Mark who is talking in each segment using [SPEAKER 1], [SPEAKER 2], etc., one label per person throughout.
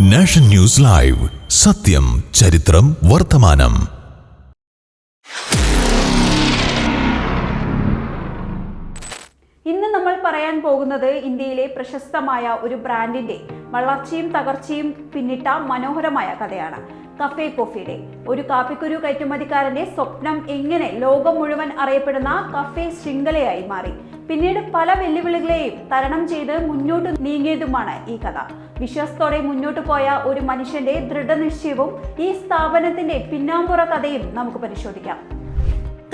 [SPEAKER 1] Nation news live. സത്യം ചരിത്രം വർത്തമാനം.
[SPEAKER 2] ഇന്ന് നമ്മൾ പറയാൻ പോകുന്നത് ഇന്ത്യയിലെ പ്രശസ്തമായ ഒരു ബ്രാൻഡിന്റെ വളർച്ചയും തകർച്ചയും പിന്നിട്ട മനോഹരമായ കഥയാണ്. കഫേ കോഫിയുടെ ഒരു കാപ്പിക്കുരു കയറ്റുമതിക്കാരന്റെ സ്വപ്നം എങ്ങനെ ലോകം മുഴുവൻ അറിയപ്പെടുന്ന കഫേ ശൃംഖലയായി മാറി. പിന്നീട് പല വെല്ലുവിളികളെയും തരണം ചെയ്ത് മുന്നോട്ട് നീങ്ങിയതുമാണ് ഈ കഥ. വിശ്വാസത്തോടെ മുന്നോട്ട് പോയ ഒരു മനുഷ്യന്റെ ദൃഢനിശ്ചയവും ഈ സ്ഥാപനത്തിന്റെ പിന്നാമ്പുറ കഥയും നമുക്ക് പരിശോധിക്കാം.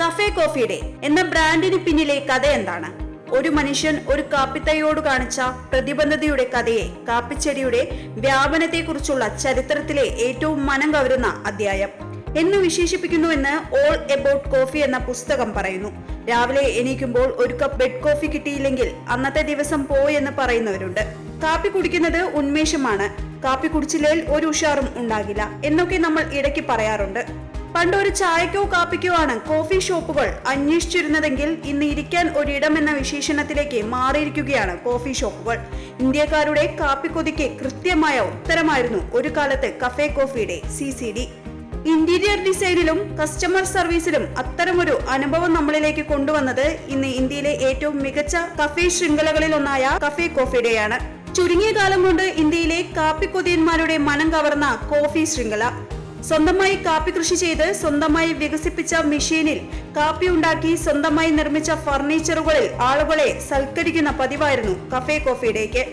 [SPEAKER 2] കഫേ കോഫിയുടെ എന്ന ബ്രാൻഡിന് പിന്നിലെ കഥ എന്താണ്? ഒരു മനുഷ്യൻ ഒരു കാപ്പിത്തയോട് കാണിച്ച പ്രതിബദ്ധതയുടെ കഥയെ കാപ്പിച്ചെടിയുടെ വ്യാപനത്തെക്കുറിച്ചുള്ള ചരിത്രത്തിലെ ഏറ്റവും മനം കവരുന്ന അധ്യായം. എന്ന് വിശേഷിപ്പിക്കുന്നുവെന്ന് ഓൾ എബൌട്ട് കോഫി എന്ന പുസ്തകം പറയുന്നു. രാവിലെ എണീക്കുമ്പോൾ ഒരു കപ്പ് ബെഡ് കോഫി കിട്ടിയില്ലെങ്കിൽ അന്നത്തെ ദിവസം പോയെന്ന് പറയുന്നവരുണ്ട്. കാപ്പി കുടിക്കുന്നത് ഉന്മേഷമാണ്. കാപ്പി കുടിച്ചില്ലെങ്കിൽ ഒരു ഉഷാറും ഉണ്ടാകില്ല എന്നൊക്കെ നമ്മൾ ഇടയ്ക്ക് പറയാറുണ്ട്. പണ്ട് ഒരു ചായക്കോ കാപ്പിക്കോ ആണ് കോഫി ഷോപ്പുകൾ അന്വേഷിച്ചിരുന്നതെങ്കിൽ ഇന്ന് ഇരിക്കാൻ ഒരിടം എന്ന വിശേഷണത്തിലേക്ക് മാറിയിരിക്കുകയാണ് കോഫി ഷോപ്പുകൾ. ഇന്ത്യക്കാരുടെ കാപ്പി കൊതിക്ക് കൃത്യമായ ഉത്തരമായിരുന്നു ഒരു കാലത്ത് കഫേ കോഫിയുടെ സി ഇന്റീരിയർ ഡിസൈനിലും കസ്റ്റമർ സർവീസിലും അത്തരമൊരു അനുഭവം നമ്മളിലേക്ക് കൊണ്ടുവന്നത് ഇന്ന് ഇന്ത്യയിലെ ഏറ്റവും മികച്ച കഫേ ശൃംഖലകളിൽ ഒന്നായ കഫേ കോഫിയുടെയാണ് ചുരുങ്ങിയ കാലം കൊണ്ട് ഇന്ത്യയിലെ കാപ്പി കൊതിയന്മാരുടെ മനം കവർന്ന കോഫി ശൃംഖല. സ്വന്തമായി കാപ്പി കൃഷി ചെയ്ത് സ്വന്തമായി വികസിപ്പിച്ച മെഷീനിൽ കാപ്പി ഉണ്ടാക്കി സ്വന്തമായി നിർമ്മിച്ച ഫർണിച്ചറുകളിൽ ആളുകളെ സൽക്കരിക്കുന്ന പതിവായിരുന്നു കഫേ കോഫിയുടേക്ക്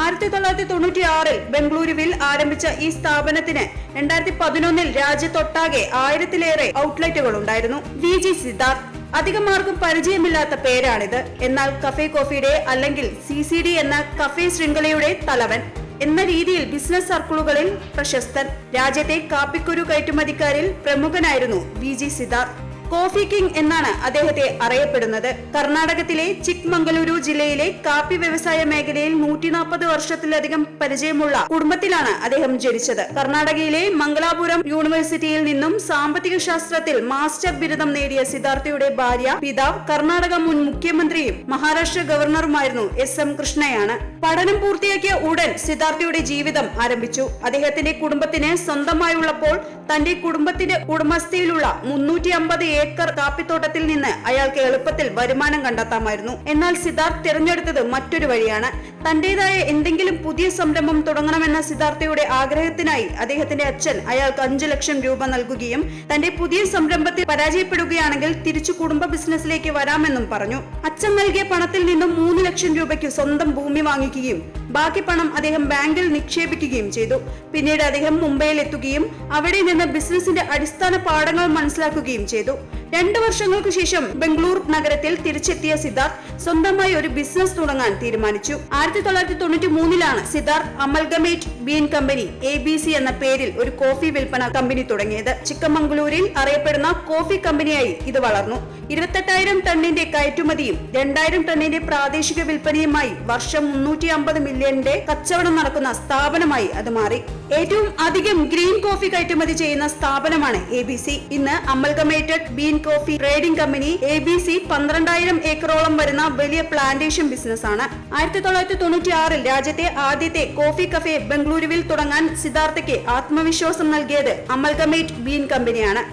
[SPEAKER 2] ആയിരത്തി തൊള്ളായിരത്തി തൊണ്ണൂറ്റി ആറിൽ ബംഗളൂരുവിൽ ആരംഭിച്ച ഈ സ്ഥാപനത്തിന് രണ്ടായിരത്തി പതിനൊന്നിൽ രാജ്യത്തൊട്ടാകെ ആയിരത്തിലേറെ ഔട്ട്ലെറ്റുകൾ ഉണ്ടായിരുന്നു. വി ജി സിദ്ധാർത്ഥ് അധികമാർക്കും പരിചയമില്ലാത്ത പേരാണിത്. എന്നാൽ കഫേ കോഫിയുടെ അല്ലെങ്കിൽ സി സി ഡി എന്ന കഫേ ശൃംഖലയുടെ തലവൻ എന്ന രീതിയിൽ ബിസിനസ് സർക്കിളുകളിൽ പ്രശസ്തൻ. രാജ്യത്തെ കാപ്പിക്കുരു കയറ്റുമതിക്കാരിൽ പ്രമുഖനായിരുന്നു V G Siddharth. Coffee king എന്നാണ് അദ്ദേഹത്തെ അറിയപ്പെടുന്നത്. കർണാടകത്തിലെ ചിക്മംഗലൂരു ജില്ലയിലെ കാപ്പി വ്യവസായ മേഖലയിൽ നൂറ്റി നാൽപ്പത് വർഷത്തിലധികം പരിചയമുള്ള കുടുംബത്തിലാണ് അദ്ദേഹം ജനിച്ചത്. കർണാടകയിലെ മംഗലാപുരം യൂണിവേഴ്സിറ്റിയിൽ നിന്നും സാമ്പത്തിക ശാസ്ത്രത്തിൽ മാസ്റ്റർ ബിരുദം നേടിയ സിദ്ധാർത്ഥയുടെ ഭാര്യ പിതാവ് കർണാടക മുൻ മുഖ്യമന്ത്രിയും മഹാരാഷ്ട്ര ഗവർണറുമായിരുന്നു എസ് എം കൃഷ്ണയാണ്. പഠനം പൂർത്തിയാക്കിയ ഉടൻ സിദ്ധാർത്ഥയുടെ ജീവിതം ആരംഭിച്ചു. അദ്ദേഹത്തിന്റെ കുടുംബത്തിന് സ്വന്തമായുള്ളപ്പോൾ തന്റെ കുടുംബത്തിന്റെ ഉടമസ്ഥയിലുള്ള മുന്നൂറ്റി അമ്പത് ഏക്കർ കാപ്പിത്തോട്ടത്തിൽ നിന്ന് അയാൾക്ക് എളുപ്പത്തിൽ വരുമാനം കണ്ടെത്താമായിരുന്നു. എന്നാൽ സിദ്ധാർത്ഥ് തിരഞ്ഞെടുത്തത് മറ്റൊരു വഴിയാണ്. തന്റേതായ എന്തെങ്കിലും പുതിയ സംരംഭം തുടങ്ങണമെന്ന സിദ്ധാർത്ഥയുടെ ആഗ്രഹത്തിനായി അദ്ദേഹത്തിന്റെ അച്ഛൻ അയാൾക്ക് അഞ്ചു ലക്ഷം രൂപ നൽകുകയും തന്റെ പുതിയ സംരംഭത്തിൽ പരാജയപ്പെടുകയാണെങ്കിൽ തിരിച്ചു കുടുംബ ബിസിനസ്സിലേക്ക് വരാമെന്നും പറഞ്ഞു. അച്ഛൻ നൽകിയ പണത്തിൽ നിന്നും മൂന്ന് ലക്ഷം രൂപയ്ക്ക് സ്വന്തം ഭൂമി വാങ്ങിക്കുകയും ബാക്കി പണം അദ്ദേഹം ബാങ്കിൽ നിക്ഷേപിക്കുകയും ചെയ്തു. പിന്നീട് അദ്ദേഹം മുംബൈയിൽ എത്തുകയും അവിടെ നിന്ന് ബിസിനസിന്റെ അടിസ്ഥാന പാഠങ്ങൾ മനസ്സിലാക്കുകയും ചെയ്തു. രണ്ടു വർഷങ്ങൾക്ക് ശേഷം ബംഗളൂർ നഗരത്തിൽ തിരിച്ചെത്തിയ സിദ്ധാർത്ഥ് സ്വന്തമായി ഒരു ബിസിനസ് തുടങ്ങാൻ തീരുമാനിച്ചു. ആയിരത്തി തൊള്ളായിരത്തി തൊണ്ണൂറ്റി മൂന്നിലാണ് Siddharth amalgamate bean company A B C എന്ന പേരിൽ ഒരു കോഫി വിൽപ്പന കമ്പനി തുടങ്ങിയത്. ചിക്കമംഗളൂരിൽ അറിയപ്പെടുന്ന കോഫി കമ്പനിയായി ഇത് വളർന്നു. ഇരുപത്തെട്ടായിരം ടണ്ണിന്റെ കയറ്റുമതിയും രണ്ടായിരം ടണ്ണിന്റെ പ്രാദേശിക വിൽപ്പനയുമായി വർഷം മുന്നൂറ്റി അമ്പത് മില്യന്റെ കച്ചവടം നടക്കുന്ന സ്ഥാപനമായി അത് മാറി. ഏറ്റവും അധികം ഗ്രീൻ കോഫി കയറ്റുമതി ചെയ്യുന്ന സ്ഥാപനമാണ് എ ബി സി ഇന്ന് amalgamated bean coffee trading company A B C പന്ത്രണ്ടായിരം ഏക്കറോളം വരുന്ന വലിയ പ്ലാന്റേഷൻ ബിസിനസ് ആണ് ആയിരത്തി തൊള്ളായിരത്തി തൊണ്ണൂറ്റി ആറിൽ രാജ്യത്തെ ആദ്യത്തെ കോഫി കഫേ ബംഗളൂരുവിൽ തുടങ്ങാൻ സിദ്ധാർത്ഥയ്ക്ക് ആത്മവിശ്വാസം നൽകിയത് അമൽഗമേറ്റ് ബീൻ കമ്പനിയാണ്.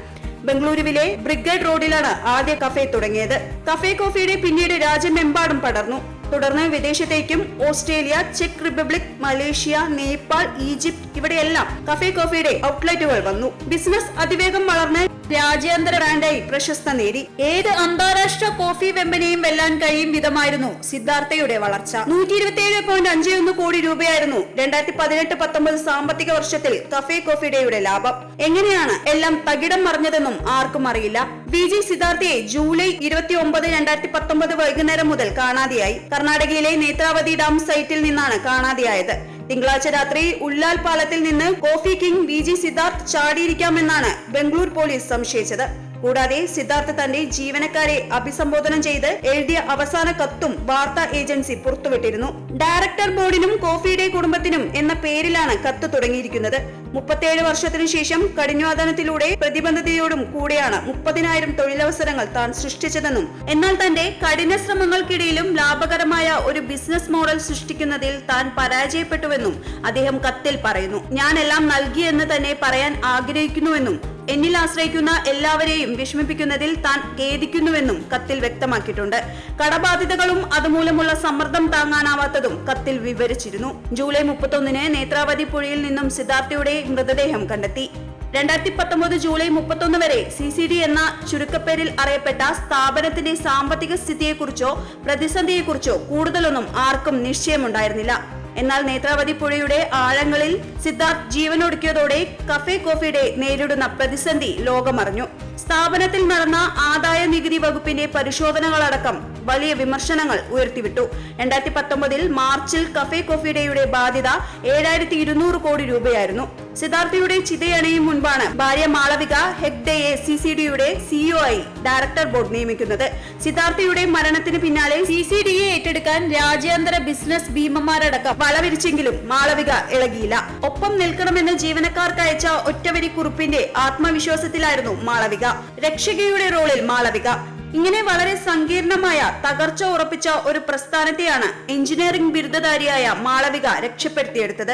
[SPEAKER 2] ബംഗളൂരുവിലെ ബ്രിഗേഡ് റോഡിലാണ് ആദ്യ കഫേ തുടങ്ങിയത്. കഫേ കോഫിയുടെ പിന്നീട് രാജ്യമെമ്പാടും പടർന്നു. തുടർന്ന് വിദേശത്തേക്കും ഓസ്ട്രേലിയ ചെക്ക് റിപ്പബ്ലിക് മലേഷ്യ നേപ്പാൾ ഈജിപ്ത് ഇവിടെയെല്ലാം കഫേ കോഫിയുടെ ഔട്ട്ലെറ്റുകൾ വന്നു. ബിസിനസ് അതിവേഗം വളർന്ന് രാജ്യാന്തര ബ്രാൻഡായി പ്രശസ്ത നേടി. ഏത് അന്താരാഷ്ട്ര കോഫി വെമ്പനെയും വെല്ലാൻ കഴിയും വിധമായിരുന്നു സിദ്ധാർത്ഥയുടെ വളർച്ച. നൂറ്റി ഇരുപത്തിയേഴ് പോയിന്റ് അഞ്ച് ഒന്ന് കോടി രൂപയായിരുന്നു രണ്ടായിരത്തി പതിനെട്ട് പത്തൊമ്പത് സാമ്പത്തിക വർഷത്തിൽ കഫേ ഡേയുടെ ലാഭം. എങ്ങനെയാണ് എല്ലാം തകിടം മറിഞ്ഞതെന്നും ആർക്കും അറിയില്ല. വി ജി സിദ്ധാർത്ഥയെ ജൂലൈ ഇരുപത്തി ഒമ്പത് രണ്ടായിരത്തി പത്തൊമ്പത് വൈകുന്നേരം മുതൽ കാണാതെയായി. കർണാടകയിലെ നേത്രാവതി ഡാം സൈറ്റിൽ നിന്നാണ് കാണാതെയായത്. തിങ്കളാഴ്ച രാത്രി ഉള്ളാൽ പാലത്തിൽ നിന്ന് coffee king V G Siddharth ചാടിയിരിക്കാമെന്നാണ് Bangalore police സംശയിച്ചത് കൂടാതെ സിദ്ധാർത്ഥ തന്റെ ജീവനക്കാരെ അഭിസംബോധന ചെയ്ത് എഴുതിയ അവസാന കത്തും വാർത്താ ഏജൻസി പുറത്തുവിട്ടിരുന്നു. ഡയറക്ടർ ബോർഡിനും കോഫിയുടെ കുടുംബത്തിനും എന്ന പേരിലാണ് കത്ത് തുടങ്ങിയിരിക്കുന്നത്. മുപ്പത്തിയേഴ് വർഷത്തിനു ശേഷം കഠിനാധാനത്തിലൂടെ പ്രതിബദ്ധതയോടും കൂടെയാണ് മുപ്പതിനായിരം തൊഴിലവസരങ്ങൾ താൻ സൃഷ്ടിച്ചതെന്നും എന്നാൽ തന്റെ കഠിന ശ്രമങ്ങൾക്കിടയിലും ലാഭകരമായ ഒരു ബിസിനസ് മോഡൽ സൃഷ്ടിക്കുന്നതിൽ താൻ പരാജയപ്പെട്ടുവെന്നും അദ്ദേഹം കത്തിൽ പറയുന്നു. ഞാനെല്ലാം നൽകിയെന്ന് തന്നെ പറയാൻ ആഗ്രഹിക്കുന്നുവെന്നും എന്നിൽ ആശ്രയിക്കുന്ന എല്ലാവരെയും വിഷമിപ്പിക്കുന്നതിൽ താൻ ഖേദിക്കുന്നുവെന്നും കത്തിൽ വ്യക്തമാക്കിയിട്ടുണ്ട്. കടബാധിതകളും അതുമൂലമുള്ള സമ്മർദ്ദം താങ്ങാനാവാത്തതും കത്തിൽ വിവരിച്ചിരുന്നു. ജൂലൈ മുപ്പത്തൊന്നിന് നേത്രാവതി പുഴയിൽ നിന്നും സിദ്ധാർത്ഥയുടെ മൃതദേഹം കണ്ടെത്തി. രണ്ടായിരത്തി പത്തൊമ്പത് ജൂലൈ മുപ്പത്തൊന്ന് വരെ സി സി ഡി എന്ന ചുരുക്കപ്പേരിൽ അറിയപ്പെട്ട സ്ഥാപനത്തിന്റെ സാമ്പത്തിക സ്ഥിതിയെക്കുറിച്ചോ പ്രതിസന്ധിയെക്കുറിച്ചോ കൂടുതലൊന്നും ആർക്കും നിശ്ചയമുണ്ടായിരുന്നില്ല. എന്നാൽ നേത്രാവതി പുഴയുടെ ആഴങ്ങളിൽ സിദ്ധാർത്ഥ് ജീവനൊടുക്കിയതോടെ കഫേ കോഫിയുടെ നേരിടുന്ന പ്രതിസന്ധി ലോകമറിഞ്ഞു. സ്ഥാപനത്തിൽ നടന്ന ആദായ നികുതി വകുപ്പിന്റെ പരിശോധനകളടക്കം വലിയ വിമർശനങ്ങൾ ഉയർത്തിവിട്ടു. രണ്ടായിരത്തി പത്തൊമ്പതിൽ മാർച്ചിൽ കഫേ കോഫിഡേയുടെ ബാധ്യത ഏഴായിരത്തി ഇരുന്നൂറ് കോടി രൂപയായിരുന്നു. സിദ്ധാർത്ഥയുടെ ചിതയണയും മുൻപാണ് ഭാര്യ മാളവിക ഹെഗ്ഡെയെ സി സി ഡിയുടെ സിഇഒ ആയി ഡയറക്ടർ ബോർഡ് നിയമിക്കുന്നത്. സിദ്ധാർത്ഥയുടെ മരണത്തിന് പിന്നാലെ സി സി ഡിയെ ഏറ്റെടുക്കാൻ രാജ്യാന്തര ബിസിനസ് ഭീമന്മാരടക്കം വളവിരിച്ചെങ്കിലും മാളവിക ഇളകിയില്ല. ഒപ്പം നിൽക്കണമെന്ന് ജീവനക്കാർക്ക് അയച്ച ഒറ്റവരി കുറിപ്പിന്റെ ആത്മവിശ്വാസത്തിലായിരുന്നു മാളവിക. രക്ഷകയുടെ റോളിൽ മാളവിക. ഇങ്ങനെ വളരെ സങ്കീർണമായ തകർച്ച ഉറപ്പിച്ച ഒരു പ്രസ്ഥാനത്തെയാണ് എഞ്ചിനീയറിംഗ് ബിരുദധാരിയായ മാളവിക രക്ഷപ്പെടുത്തിയെടുത്തത്.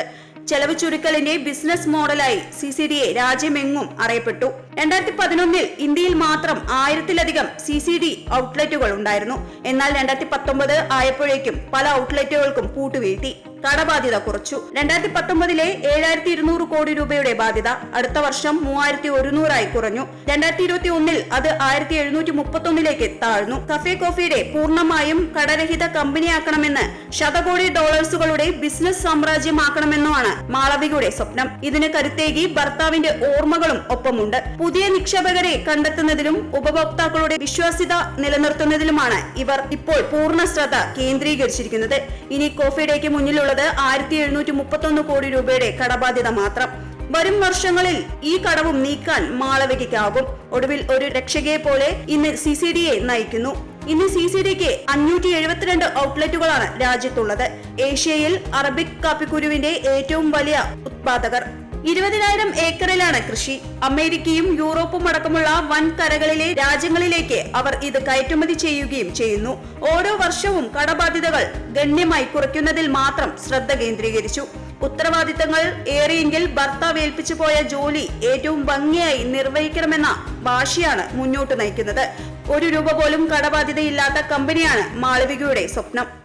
[SPEAKER 2] ചെലവ് ചുരുക്കലിന്റെ ബിസിനസ് മോഡലായി സി സി ഡി എ രാജ്യമെങ്ങും അറിയപ്പെട്ടു. രണ്ടായിരത്തി പതിനൊന്നിൽ ഇന്ത്യയിൽ മാത്രം ആയിരത്തിലധികം സി സി ഡി ഔട്ട്ലെറ്റുകൾ ഉണ്ടായിരുന്നു. എന്നാൽ രണ്ടായിരത്തി പത്തൊമ്പത് ആയപ്പോഴേക്കും പല ഔട്ട്ലെറ്റുകൾക്കും പൂട്ടുവീഴ്ത്തി കടബാധ്യത കുറച്ചു. രണ്ടായിരത്തി പത്തൊമ്പതിലെ ഏഴായിരത്തി ഇരുന്നൂറ് കോടി രൂപയുടെ ബാധ്യത അടുത്ത വർഷം മൂവായിരത്തി ഒരുന്നൂറായി കുറഞ്ഞു. രണ്ടായിരത്തി ഇരുപത്തി ഒന്നിൽ അത് ആയിരത്തി എഴുന്നൂറ്റി മുപ്പത്തി ഒന്നിലേക്ക് താഴ്ന്നു. കഫേ കോഫിയുടെ പൂർണമായും കടരഹിത കമ്പനിയാക്കണമെന്ന് ശതകോടി ഡോളേഴ്സുകളുടെ ബിസിനസ് സാമ്രാജ്യമാക്കണമെന്നുമാണ് മാളവികയുടെ സ്വപ്നം. ഇതിന് കരുത്തേകി ഭർത്താവിന്റെ ഓർമ്മകളും ഒപ്പമുണ്ട്. പുതിയ നിക്ഷേപകരെ കണ്ടെത്തുന്നതിലും ഉപഭോക്താക്കളുടെ വിശ്വാസ്യത നിലനിർത്തുന്നതിലുമാണ് ഇവർ ഇപ്പോൾ പൂർണ ശ്രദ്ധ കേന്ദ്രീകരിച്ചിരിക്കുന്നത്. ഇനി കോഫിയുടെ ഡേക്ക് മുന്നിലുള്ളത് ആയിരത്തി എഴുന്നൂറ്റി മുപ്പത്തൊന്ന് കോടി രൂപയുടെ കടബാധ്യത മാത്രം. വരും വർഷങ്ങളിൽ ഈ കടവും നീക്കാൻ മാളവികയ്ക്കാകും. ഒടുവിൽ ഒരു രക്ഷകയെ പോലെ ഇന്ന് സി സി ഡിയെ നയിക്കുന്നു. ഇന്ന് സി സി ഡിക്ക് അഞ്ഞൂറ്റി എഴുപത്തിരണ്ട് ഔട്ട്ലെറ്റുകളാണ് രാജ്യത്തുള്ളത്. ഏഷ്യയിൽ അറബിക് കാപ്പിക്കുരുവിന്റെ ഏറ്റവും വലിയ ഉത്പാദകർ. ഇരുപതിനായിരം ഏക്കറിലാണ് കൃഷി. അമേരിക്കയും യൂറോപ്പും അടക്കമുള്ള വൻകരകളിലെ രാജ്യങ്ങളിലേക്ക് അവർ ഇത് കയറ്റുമതി ചെയ്യുകയും ചെയ്യുന്നു. ഓരോ വർഷവും കടബാധ്യതകൾ ഗണ്യമായി കുറയ്ക്കുന്നതിൽ മാത്രം ശ്രദ്ധ കേന്ദ്രീകരിച്ചു. ഉത്തരവാദിത്തങ്ങൾ ഏറെയെങ്കിൽ ഭർത്താവ് ഏൽപ്പിച്ചു പോയ ജോലി ഏറ്റവും ഭംഗിയായി നിർവഹിക്കണമെന്ന വാശിയാണ് മുന്നോട്ട് നയിക്കുന്നത്. ഒരു രൂപ പോലും കടബാധ്യതയില്ലാത്ത കമ്പനിയാണ് മാളവികയുടെ സ്വപ്നം.